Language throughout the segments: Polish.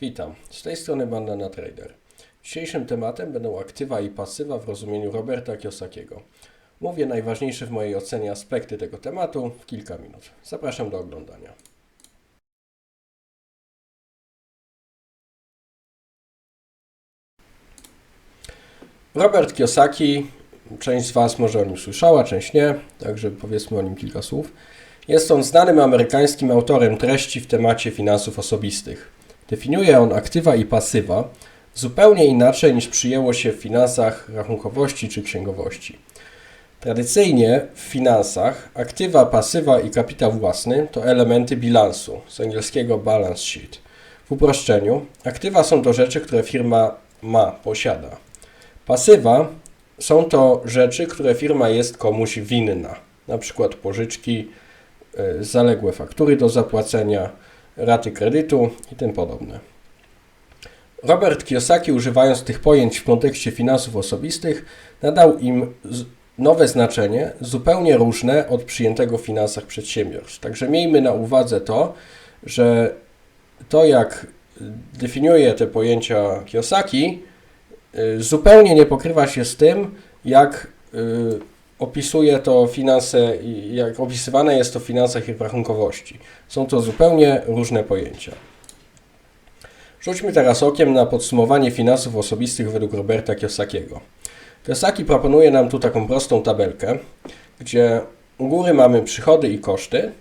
Witam, z tej strony Bandana Trader. Dzisiejszym tematem będą aktywa i pasywa w rozumieniu Roberta Kiyosakiego. Mówię najważniejsze w mojej ocenie aspekty tego tematu w kilka minut. Zapraszam do oglądania. Robert Kiyosaki, część z Was może o nim słyszała, część nie, także powiedzmy o nim kilka słów. Jest on znanym amerykańskim autorem treści w temacie finansów osobistych. Definiuje on aktywa i pasywa zupełnie inaczej niż przyjęło się w finansach rachunkowości czy księgowości. Tradycyjnie w finansach aktywa, pasywa i kapitał własny to elementy bilansu, z angielskiego balance sheet. W uproszczeniu, aktywa są to rzeczy, które firma ma, posiada. Pasywa są to rzeczy, które firma jest komuś winna, na przykład pożyczki, y, zaległe faktury do zapłacenia, raty kredytu i tym podobne. Robert Kiyosaki, używając tych pojęć w kontekście finansów osobistych, nadał im nowe znaczenie, zupełnie różne od przyjętego w finansach przedsiębiorstw. Także miejmy na uwadze to, że to jak definiuje te pojęcia Kiyosaki, y, zupełnie nie pokrywa się z tym, jak y, opisuje to finanse, jak opisywane jest to w finansach i w rachunkowości. Są to zupełnie różne pojęcia. Rzućmy teraz okiem na podsumowanie finansów osobistych według Roberta Kiyosakiego. Kiyosaki proponuje nam tu taką prostą tabelkę, gdzie u góry mamy przychody i koszty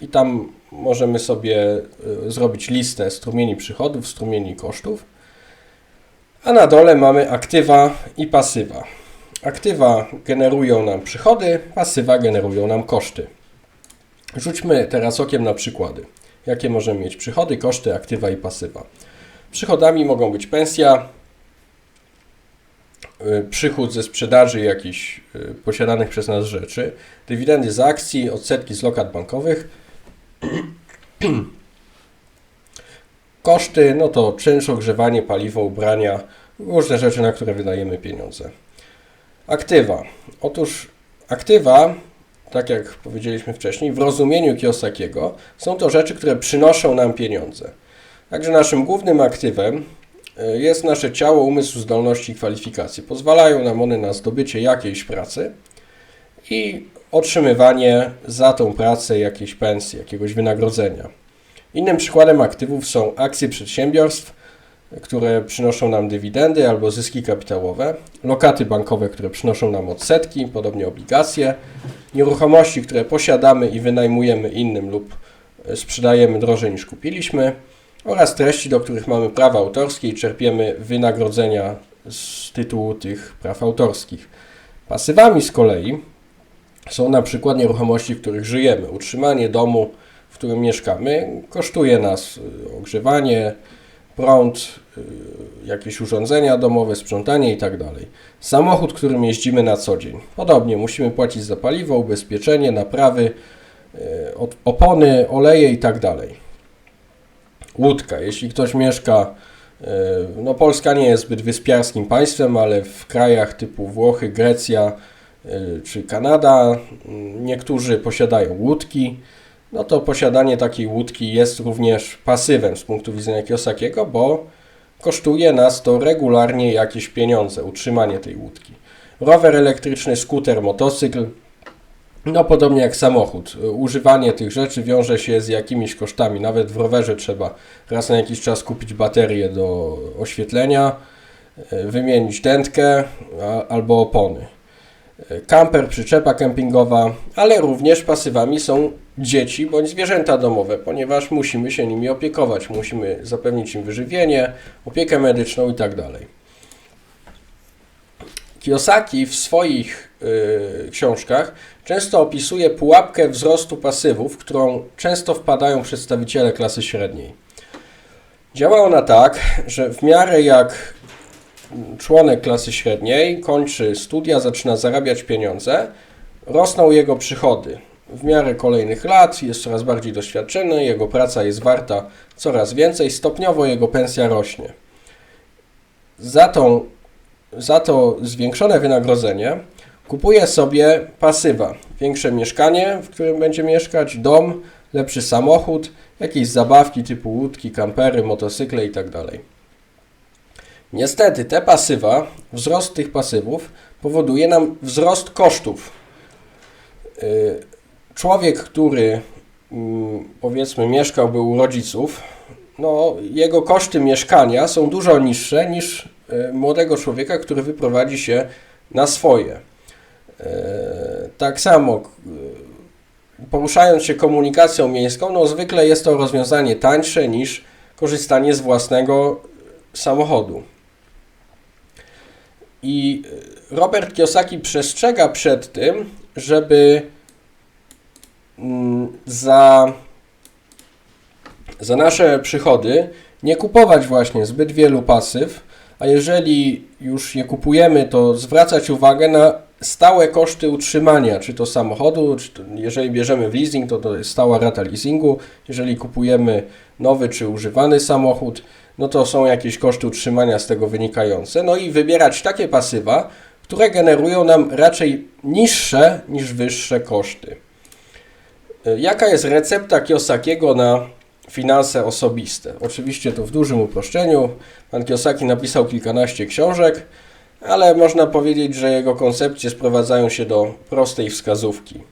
i tam możemy sobie y, zrobić listę strumieni przychodów, strumieni kosztów, a na dole mamy aktywa i pasywa. Aktywa generują nam przychody, pasywa generują nam koszty. Rzućmy teraz okiem na przykłady. Jakie możemy mieć przychody, koszty, aktywa i pasywa? Przychodami mogą być pensja, y, przychód ze sprzedaży jakichś y, posiadanych przez nas rzeczy, dywidendy z akcji, odsetki z lokat bankowych. Koszty, no to czynsz, ogrzewanie, paliwo, ubrania, różne rzeczy, na które wydajemy pieniądze. Aktywa. Otóż aktywa, tak jak powiedzieliśmy wcześniej, w rozumieniu Kiyosakiego są to rzeczy, które przynoszą nam pieniądze. Także naszym głównym aktywem y, jest nasze ciało, umysł, zdolności i kwalifikacje. Pozwalają nam one na zdobycie jakiejś pracy i otrzymywanie za tą pracę jakiejś pensji, jakiegoś wynagrodzenia. Innym przykładem aktywów są akcje przedsiębiorstw, które przynoszą nam dywidendy albo zyski kapitałowe, lokaty bankowe, które przynoszą nam odsetki, podobnie obligacje, nieruchomości, które posiadamy i wynajmujemy innym lub e, sprzedajemy drożej niż kupiliśmy, oraz treści, do których mamy prawa autorskie i czerpiemy wynagrodzenia z tytułu tych praw autorskich. Pasywami z kolei są na przykład nieruchomości, w których żyjemy. Utrzymanie domu, w którym mieszkamy, kosztuje nas y, ogrzewanie, prąd, y, jakieś urządzenia domowe, sprzątanie itd. Samochód, którym jeździmy na co dzień. Podobnie musimy płacić za paliwo, ubezpieczenie, naprawy, y, opony, oleje itd. Łódka. Jeśli ktoś mieszka, y, no Polska nie jest zbyt wyspiarskim państwem, ale w krajach typu Włochy, Grecja czy Kanada niektórzy posiadają łódki, no to posiadanie takiej łódki jest również pasywem z punktu widzenia Kiyosakiego, bo kosztuje nas to regularnie jakieś pieniądze, utrzymanie tej łódki. Rower elektryczny, skuter, motocykl, no podobnie jak samochód. Używanie tych rzeczy wiąże się z jakimiś kosztami. Nawet w rowerze trzeba raz na jakiś czas kupić baterię do oświetlenia, e, wymienić dętkę albo opony. E, Kamper, przyczepa kempingowa, ale również pasywami są dzieci bądź zwierzęta domowe, ponieważ musimy się nimi opiekować, musimy zapewnić im wyżywienie, opiekę medyczną itd. Kiyosaki w swoich y, książkach często opisuje pułapkę wzrostu pasywów, w którą często wpadają przedstawiciele klasy średniej. Działa ona tak, że w miarę jak członek klasy średniej kończy studia, zaczyna zarabiać pieniądze, rosną jego przychody. W miarę kolejnych lat jest coraz bardziej doświadczony, jego praca jest warta coraz więcej, stopniowo jego pensja rośnie. Za, tą, za to zwiększone wynagrodzenie kupuje sobie pasywa. Większe mieszkanie, w którym będzie mieszkać, dom lepszy samochód, jakieś zabawki typu łódki, kampery, motocykle itd. Niestety te pasywa, wzrost tych pasywów powoduje nam wzrost kosztów. Y, człowiek, który mm, powiedzmy mieszkałby u rodziców, no, jego koszty mieszkania są dużo niższe niż y, młodego człowieka, który wyprowadzi się na swoje. Y, tak samo poruszając się komunikacją miejską, no zwykle jest to rozwiązanie tańsze niż korzystanie z własnego samochodu. I Robert Kiyosaki przestrzega przed tym, żeby za, za nasze przychody nie kupować właśnie zbyt wielu pasyw, a jeżeli już je kupujemy, to zwracać uwagę na stałe koszty utrzymania, czy to samochodu, czy to, jeżeli bierzemy w leasing, to to jest stała rata leasingu, jeżeli kupujemy nowy czy używany samochód, no to są jakieś koszty utrzymania z tego wynikające. No i wybierać takie pasywa, które generują nam raczej niższe niż wyższe koszty. E, jaka jest recepta Kiyosakiego na finanse osobiste? Oczywiście to w dużym uproszczeniu. Pan Kiyosaki napisał kilkanaście książek, ale można powiedzieć, że jego koncepcje sprowadzają się do prostej wskazówki.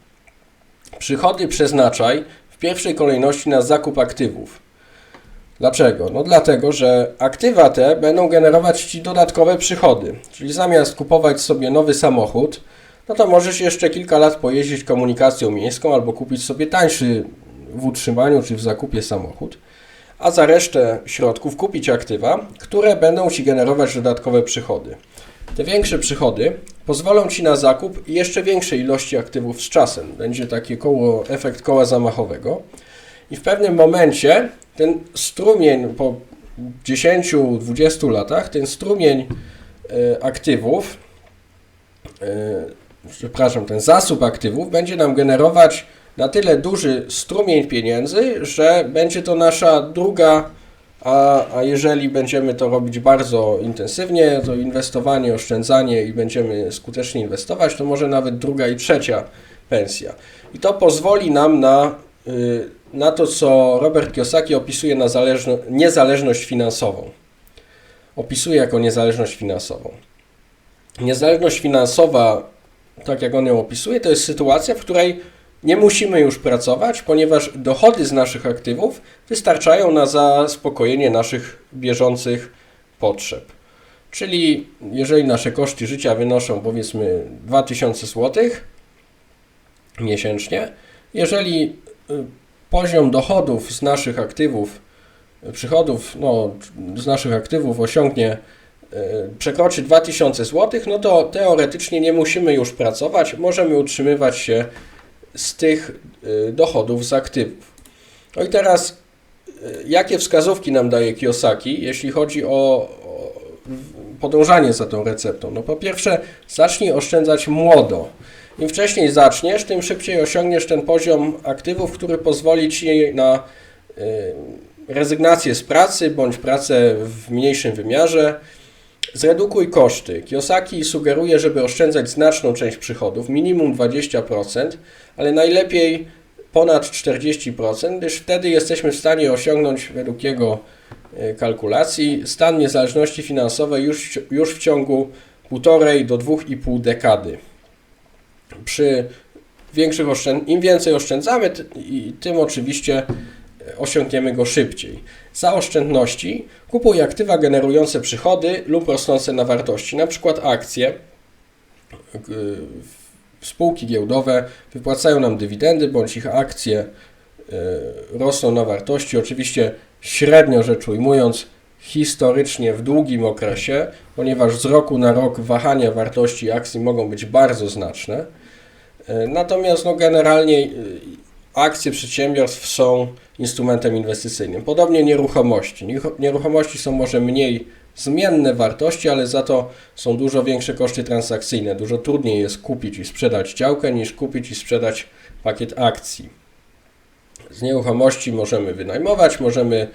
Przychody przeznaczaj w pierwszej kolejności na zakup aktywów. Dlaczego? No dlatego, że aktywa te będą generować Ci dodatkowe przychody. Czyli zamiast kupować sobie nowy samochód, no to możesz jeszcze kilka lat pojeździć komunikacją miejską albo kupić sobie tańszy w utrzymaniu czy w zakupie samochód, a za resztę środków kupić aktywa, które będą Ci generować dodatkowe przychody. Te większe przychody pozwolą Ci na zakup jeszcze większej ilości aktywów z czasem. Będzie taki koło, efekt koła zamachowego. I w pewnym momencie ten strumień po 10-20 latach, ten strumień e, aktywów, e, przepraszam, ten zasób aktywów będzie nam generować na tyle duży strumień pieniędzy, że będzie to nasza druga, a, a jeżeli będziemy to robić bardzo intensywnie, to inwestowanie, oszczędzanie i będziemy skutecznie inwestować, to może nawet druga i trzecia pensja. I to pozwoli nam na y, na to, co Robert Kiyosaki opisuje na niezależność finansową. Opisuje jako niezależność finansową. Niezależność finansowa, tak jak on ją opisuje, to jest sytuacja, w której nie musimy już pracować, ponieważ dochody z naszych aktywów wystarczają na zaspokojenie naszych bieżących potrzeb. Czyli jeżeli nasze koszty życia wynoszą powiedzmy 2000 zł miesięcznie, jeżeli y, poziom dochodów z naszych aktywów, przychodów no, z naszych aktywów osiągnie, przekroczy 2000 zł, no to teoretycznie nie musimy już pracować, możemy utrzymywać się z tych e, dochodów z aktywów. No i teraz, e, jakie wskazówki nam daje Kiyosaki, jeśli chodzi o, podążanie za tą receptą? No po pierwsze, zacznij oszczędzać młodo. Im wcześniej zaczniesz, tym szybciej osiągniesz ten poziom aktywów, który pozwoli Ci na rezygnację z pracy bądź pracę w mniejszym wymiarze. Zredukuj koszty. Kiyosaki sugeruje, żeby oszczędzać znaczną część przychodów, minimum 20%, ale najlepiej ponad 40%, gdyż wtedy jesteśmy w stanie osiągnąć według jego y, kalkulacji stan niezależności finansowej już, już w ciągu półtorej do 2,5 dekady przy większych oszczęd... im więcej oszczędzamy, tym oczywiście e, osiągniemy go szybciej. Za oszczędności kupuj aktywa generujące przychody lub rosnące na wartości, na przykład akcje. Spółki giełdowe wypłacają nam dywidendy, bądź ich akcje e, rosną na wartości. Oczywiście średnio rzecz ujmując, historycznie w długim okresie, ponieważ z roku na rok wahania wartości akcji mogą być bardzo znaczne. E, natomiast no, generalnie e, akcje przedsiębiorstw są instrumentem inwestycyjnym. Podobnie nieruchomości. Nieruchomości są może mniej zmienne wartości, ale za to są dużo większe koszty transakcyjne. Dużo trudniej jest kupić i sprzedać działkę niż kupić i sprzedać pakiet akcji. Z nieruchomości możemy wynajmować, możemy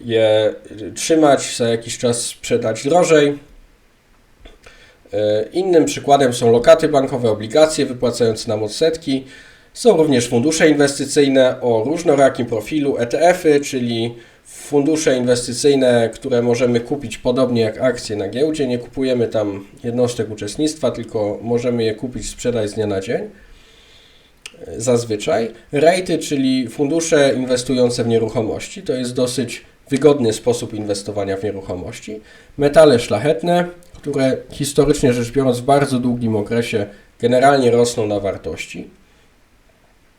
je trzymać, za jakiś czas sprzedać drożej. E, innym przykładem są lokaty bankowe, obligacje wypłacające nam odsetki. Są również fundusze inwestycyjne o różnorakim profilu, ETF-y, czyli fundusze inwestycyjne, które możemy kupić podobnie jak akcje na giełdzie. Nie kupujemy tam jednostek uczestnictwa, tylko możemy je kupić, sprzedać z dnia na dzień. Zazwyczaj. Rejty, czyli fundusze inwestujące w nieruchomości. To jest dosyć wygodny sposób inwestowania w nieruchomości. Metale szlachetne, które historycznie rzecz biorąc w bardzo długim okresie generalnie rosną na wartości.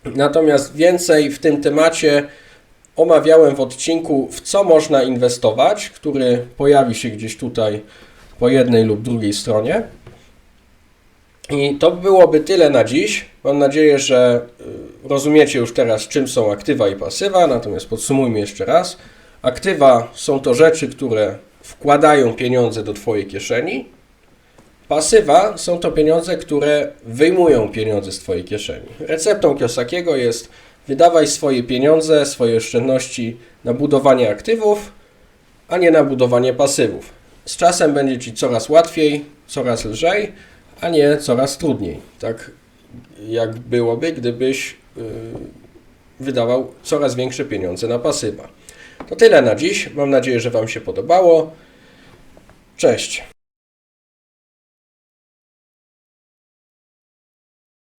Natomiast więcej w tym temacie omawiałem w odcinku, w co można inwestować, który pojawi się gdzieś tutaj po jednej lub drugiej stronie. I to byłoby tyle na dziś. Mam nadzieję, że y, rozumiecie już teraz, czym są aktywa i pasywa, natomiast podsumujmy jeszcze raz. Aktywa są to rzeczy, które wkładają pieniądze do Twojej kieszeni. Pasywa są to pieniądze, które wyjmują pieniądze z Twojej kieszeni. Receptą Kiosakiego jest wydawaj swoje pieniądze, swoje oszczędności na budowanie aktywów, a nie na budowanie pasywów. Z czasem będzie Ci coraz łatwiej, coraz lżej, a nie coraz trudniej. Tak jak byłoby, gdybyś yy, wydawał coraz większe pieniądze na pasywa. To tyle na dziś. Mam nadzieję, że Wam się podobało. Cześć.